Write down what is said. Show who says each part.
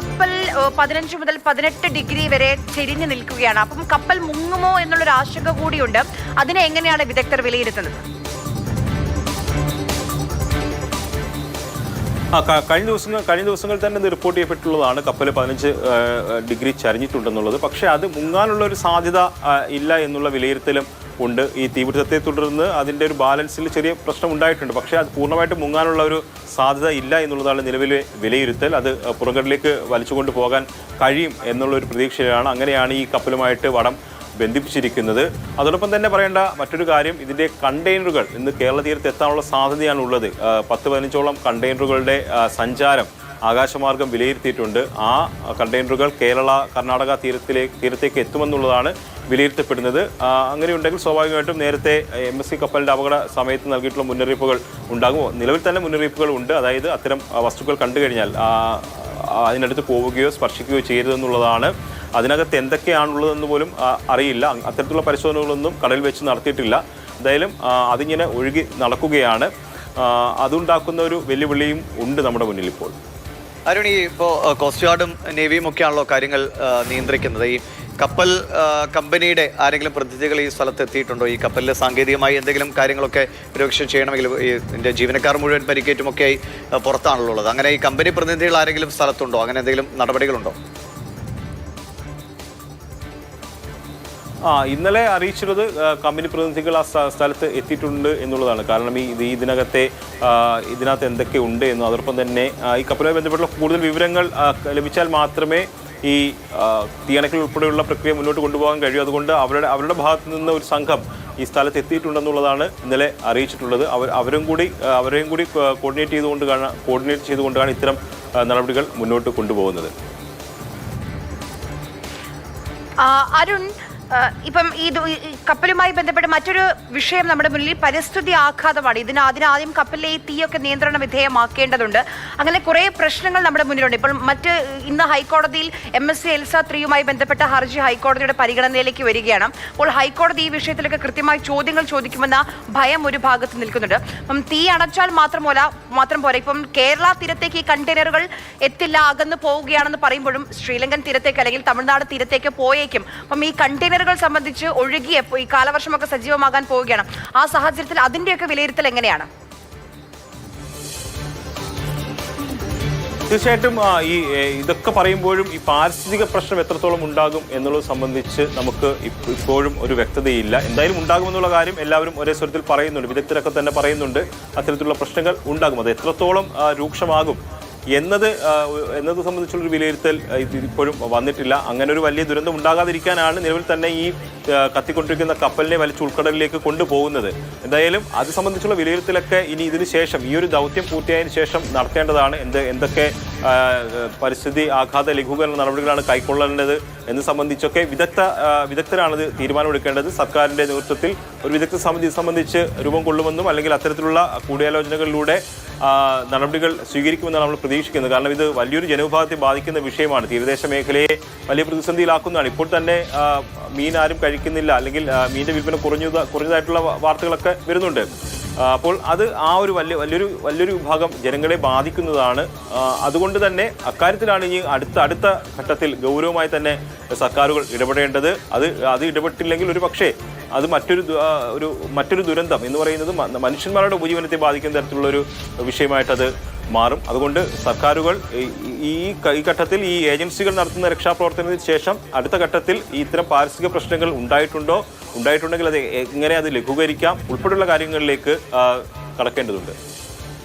Speaker 1: കപ്പൽ പതിനഞ്ച് മുതൽ പതിനെട്ട് ഡിഗ്രി വരെ ചെരിഞ്ഞു നിൽക്കുകയാണ്. അപ്പം കപ്പൽ മുങ്ങുമോ എന്നുള്ളൊരു ആശങ്ക കൂടിയുണ്ട്. അതിനെ എങ്ങനെയാണ് വിദഗ്ധർ വിലയിരുത്തുന്നത്?
Speaker 2: ആ കഴിഞ്ഞ ദിവസങ്ങൾ കഴിഞ്ഞ ദിവസങ്ങൾ തന്നെ ഇത് റിപ്പോർട്ട് ചെയ്യപ്പെട്ടുള്ളതാണ്. കപ്പൽ പതിനഞ്ച് ഡിഗ്രി ചരിഞ്ഞിട്ടുണ്ടെന്നുള്ളത്. പക്ഷേ അത് മുങ്ങാനുള്ള ഒരു സാധ്യത ഇല്ല എന്നുള്ള വിലയിരുത്തലും ഉണ്ട്. ഈ തീപിടുത്തത്തെ തുടർന്ന് അതിന്റെ ഒരു ബാലൻസിൽ ചെറിയ പ്രശ്നം ഉണ്ടായിട്ടുണ്ട്. പക്ഷേ അത് പൂർണമായിട്ട് മുങ്ങാനുള്ള ഒരു സാധ്യത ഇല്ല എന്നുള്ളതാണ് നിലവിലെ വിലയിരുത്തൽ. അത് പുറംകടലിലേക്ക് വലിച്ചുകൊണ്ട് പോകാൻ കഴിയും എന്നുള്ളൊരു പ്രതീക്ഷയിലാണ്. അങ്ങനെയാണ് ഈ കപ്പലുമായിട്ട് വടം ബന്ധിപ്പിച്ചിരിക്കുന്നത്. അതോടൊപ്പം തന്നെ പറയേണ്ട മറ്റൊരു കാര്യം ഇതിന്റെ കണ്ടെയ്നറുകൾ ഇന്ന് കേരള തീരത്ത് എത്താനുള്ള സാധ്യതയാണ് ഉള്ളത്. പത്ത് പതിനഞ്ചോളം കണ്ടെയ്നറുകളുടെ സഞ്ചാരം ആകാശമാർഗം വിലയിരുത്തിയിട്ടുണ്ട്. ആ കണ്ടെയ്നറുകൾ കേരള കർണാടക തീരത്തിലെ തീരത്തേക്ക് എത്തുമെന്നുള്ളതാണ് വിലയിരുത്തപ്പെടുന്നത്. അങ്ങനെയുണ്ടെങ്കിൽ സ്വാഭാവികമായിട്ടും നേരത്തെ എം എസ് സി കപ്പലിന്റെ അപകട സമയത്ത് നൽകിയിട്ടുള്ള മുന്നറിയിപ്പുകൾ ഉണ്ടാകുമോ? നിലവിൽ തന്നെ മുന്നറിയിപ്പുകൾ ഉണ്ട്. അതായത് അത്തരം വസ്തുക്കൾ കണ്ടു കഴിഞ്ഞാൽ അതിനടുത്ത് പോവുകയോ സ്പർശിക്കുകയോ ചെയ്യരുതെന്നുള്ളതാണ് അതിനകത്ത് എന്തൊക്കെയാണുള്ളതെന്ന് പോലും അറിയില്ല. അത്തരത്തിലുള്ള പരിശോധനകളൊന്നും കടലിൽ വെച്ച് നടത്തിയിട്ടില്ല. എന്തായാലും അതിങ്ങനെ ഒഴുകി നടക്കുകയാണ്. അതുണ്ടാക്കുന്ന ഒരു വെല്ലുവിളിയും ഉണ്ട് നമ്മുടെ മുന്നിൽ ഇപ്പോൾ.
Speaker 3: അരുൺ ഈ ഇപ്പോൾ കോസ്റ്റ് ഗാർഡും നേവിയും ഒക്കെയാണല്ലോ കാര്യങ്ങൾ നിയന്ത്രിക്കുന്നത്. ഈ കപ്പൽ കമ്പനിയുടെ ആരെങ്കിലും പ്രതിനിധികൾ ഈ സ്ഥലത്ത് എത്തിയിട്ടുണ്ടോ? ഈ കപ്പലിൽ സാങ്കേതികമായി എന്തെങ്കിലും കാര്യങ്ങളൊക്കെ ഒരുപക്ഷെ ചെയ്യണമെങ്കിൽ ഈ എന്റെ ജീവനക്കാർ മുഴുവൻ പരിക്കേറ്റുമൊക്കെയായി പുറത്താണല്ലോ ഉള്ളത്. അങ്ങനെ ഈ കമ്പനി പ്രതിനിധികൾ ആരെങ്കിലും സ്ഥലത്തുണ്ടോ? അങ്ങനെ എന്തെങ്കിലും നടപടികളുണ്ടോ?
Speaker 2: ആ ഇന്നലെ അറിയിച്ചിരുന്നത് കമ്പനി പ്രതിനിധികൾ ആ സ്ഥ- സ്ഥലത്ത് എത്തിയിട്ടുണ്ട് എന്നുള്ളതാണ്. കാരണം ഈ ഇത് ഇതിനകത്തെ ഇതിനകത്ത് എന്തൊക്കെ ഉണ്ട് എന്നും അതോടൊപ്പം തന്നെ ഈ കപ്പലുമായി ബന്ധപ്പെട്ടുള്ള കൂടുതൽ വിവരങ്ങൾ ലഭിച്ചാൽ മാത്രമേ ഈ തീയണക്കൽ ഉൾപ്പെടെയുള്ള പ്രക്രിയ മുന്നോട്ട് കൊണ്ടുപോകാൻ കഴിയൂ. അതുകൊണ്ട് അവരുടെ അവരുടെ ഭാഗത്ത് നിന്ന് ഒരു സംഘം ഈ സ്ഥലത്ത് എത്തിയിട്ടുണ്ടെന്നുള്ളതാണ് ഇന്നലെ അറിയിച്ചിട്ടുള്ളത്. അവർ അവരും കൂടി അവരെയും കൂടി കോർഡിനേറ്റ് ചെയ്തുകൊണ്ട് കോർഡിനേറ്റ് ചെയ്തുകൊണ്ടാണ് ഇത്തരം നടപടികൾ മുന്നോട്ട് കൊണ്ടുപോകുന്നത്.
Speaker 1: അരുൺ ഇപ്പം ഈ കപ്പലുമായി ബന്ധപ്പെട്ട് മറ്റൊരു വിഷയം നമ്മുടെ മുന്നിൽ പരിസ്ഥിതി ആഘാതമാണ്. ഇതിന് അതിനാദ്യം കപ്പലിലെ ഈ തീയൊക്കെ നിയന്ത്രണ വിധേയമാക്കേണ്ടതുണ്ട്. അങ്ങനെ കുറേ പ്രശ്നങ്ങൾ നമ്മുടെ മുന്നിലുണ്ട്. ഇപ്പോൾ മറ്റ് ഇന്ന് ഹൈക്കോടതിയിൽ എം എസ് സി എൽസ ത്രീയുമായി ബന്ധപ്പെട്ട ഹർജി ഹൈക്കോടതിയുടെ പരിഗണനയിലേക്ക് വരികയാണ്. അപ്പോൾ ഹൈക്കോടതി ഈ വിഷയത്തിലൊക്കെ കൃത്യമായി ചോദ്യങ്ങൾ ചോദിക്കുമെന്ന ഭയം ഒരു ഭാഗത്ത് നിൽക്കുന്നുണ്ട്. അപ്പം തീ അണച്ചാൽ മാത്രമല്ല മാത്രം പോരാ. ഇപ്പം കേരള തീരത്തേക്ക് ഈ കണ്ടെയ്നറുകൾ എത്തില്ല അകന്ന് പോവുകയാണെന്ന് പറയുമ്പോഴും ശ്രീലങ്കൻ തീരത്തേക്ക് അല്ലെങ്കിൽ തമിഴ്നാട് തീരത്തേക്ക് പോയേക്കും. അപ്പം ഈ കണ്ടെയ്നറുകൾ സംബന്ധിച്ച് ഒഴുകിയ ഈ കാലവർഷമൊക്കെ സജീവമാകാൻ പോവുകയാണ്. ആ സാഹചര്യത്തിൽ അതിന്റെയൊക്കെ വിലയിരുത്തൽ എങ്ങനെയാണ്?
Speaker 2: തീർച്ചയായിട്ടും ഈ ഇതൊക്കെ പറയുമ്പോഴും ഈ പാരിസ്ഥിതിക പ്രശ്നം എത്രത്തോളം ഉണ്ടാകും എന്നുള്ളത് സംബന്ധിച്ച് നമുക്ക് ഇപ്പോഴും ഒരു വ്യക്തതയില്ല. എന്തായാലും ഉണ്ടാകുമെന്നുള്ള കാര്യം എല്ലാവരും ഒരേ സ്വരത്തിൽ പറയുന്നുണ്ട്. വിദഗ്ധരൊക്കെ തന്നെ പറയുന്നുണ്ട്. അത്തരത്തിലുള്ള പ്രശ്നങ്ങൾ ഉണ്ടാകും. അത് എത്രത്തോളം രൂക്ഷമാകും എന്നത് എന്നത് സംബന്ധിച്ചുള്ളൊരു വിലയിരുത്തൽ ഇപ്പോഴും വന്നിട്ടില്ല. അങ്ങനെ ഒരു വലിയ ദുരന്തം ഉണ്ടാകാതിരിക്കാനാണ് നിലവിൽ തന്നെ ഈ കത്തിക്കൊണ്ടിരിക്കുന്ന കപ്പലിനെ വലിച്ച് ഉൾക്കടലിലേക്ക് കൊണ്ടുപോകുന്നത്. എന്തായാലും അത് സംബന്ധിച്ചുള്ള വിലയിരുത്തലൊക്കെ ഇനി ഇതിന് ശേഷം ഈ ഒരു ദൗത്യം പൂർത്തിയായതിനു ശേഷം നടത്തേണ്ടതാണ്. എന്ത് എന്തൊക്കെ പരിസ്ഥിതി ആഘാത ലഘൂകരണ നടപടികളാണ് കൈക്കൊള്ളേണ്ടത് എന്ന് സംബന്ധിച്ചൊക്കെ വിദഗ്ധ വിദഗ്ധരാണത് തീരുമാനമെടുക്കേണ്ടത്. സർക്കാരിന്റെ നേതൃത്വത്തിൽ ഒരു വിദഗ്ധ സമിതി സംബന്ധിച്ച് രൂപം കൊള്ളുമെന്നും അല്ലെങ്കിൽ അത്തരത്തിലുള്ള കൂടിയാലോചനകളിലൂടെ നടപടികൾ സ്വീകരിക്കുമെന്നാണ് നമ്മൾ പ്രതീക്ഷിക്കുന്നത്. കാരണം ഇത് വലിയൊരു ജനവിഭാഗത്തെ ബാധിക്കുന്ന വിഷയമാണ്. തീരദേശ മേഖലയെ വലിയ പ്രതിസന്ധിയിലാക്കുന്നതാണ്. ഇപ്പോൾ തന്നെ മീൻ ആരും കഴിക്കുന്നില്ല. അല്ലെങ്കിൽ മീനിന്റെ വിൽപ്പന കുറഞ്ഞു കുറഞ്ഞതായിട്ടുള്ള വാർത്തകളൊക്കെ വരുന്നുണ്ട്. അപ്പോൾ അത് ആ ഒരു വലിയ വലിയൊരു വലിയൊരു വിഭാഗം ജനങ്ങളെ ബാധിക്കുന്നതാണ്. അതുകൊണ്ട് തന്നെ അക്കാര്യത്തിലാണ് ഇനി അടുത്ത അടുത്ത ഘട്ടത്തിൽ ഗൗരവമായി തന്നെ സർക്കാരുകൾ ഇടപെടേണ്ടത്. അത് അത് ഇടപെട്ടില്ലെങ്കിൽ ഒരു പക്ഷേ അത് മറ്റൊരു ഒരു മറ്റൊരു ദുരന്തം എന്ന് പറയുന്നത് മനുഷ്യന്മാരുടെ ഉപജീവനത്തെ ബാധിക്കുന്ന തരത്തിലുള്ള ഒരു വിഷയമായിട്ട് അത് മാറും. അതുകൊണ്ട് സർക്കാരുകൾ ഈ- ഈ ഘട്ടത്തിൽ ഈ ഏജൻസികൾ നടത്തുന്ന രക്ഷാപ്രവർത്തനത്തിന് ശേഷം അടുത്ത ഘട്ടത്തിൽ ഇത്തരം പാരിസ്ഥിതിക പ്രശ്നങ്ങൾ ഉണ്ടായിട്ടുണ്ടോ? ഉണ്ടായിട്ടുണ്ടെങ്കിൽ അത് എങ്ങനെ അത് ലഘൂകരിക്കാം? ഉൾപ്പെടെയുള്ള കാര്യങ്ങളിലേക്ക് കടക്കേണ്ടതുണ്ട്.